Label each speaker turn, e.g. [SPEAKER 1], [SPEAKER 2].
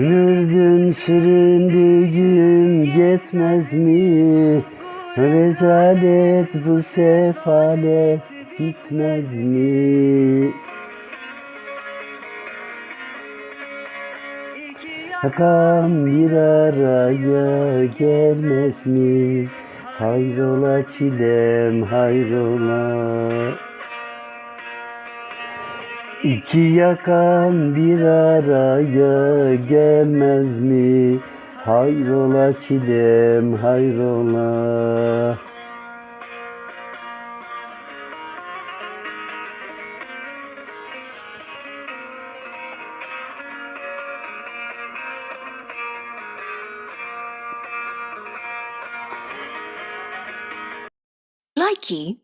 [SPEAKER 1] Mürdün süründüğüm yetmez mi? Rezalet bu sefalet bitmez mi? Hakan bir araya gelmez mi? Hayrola çilem hayrola İki yakan bir araya gelmez mi? Hayrola çilem hayrola
[SPEAKER 2] Likey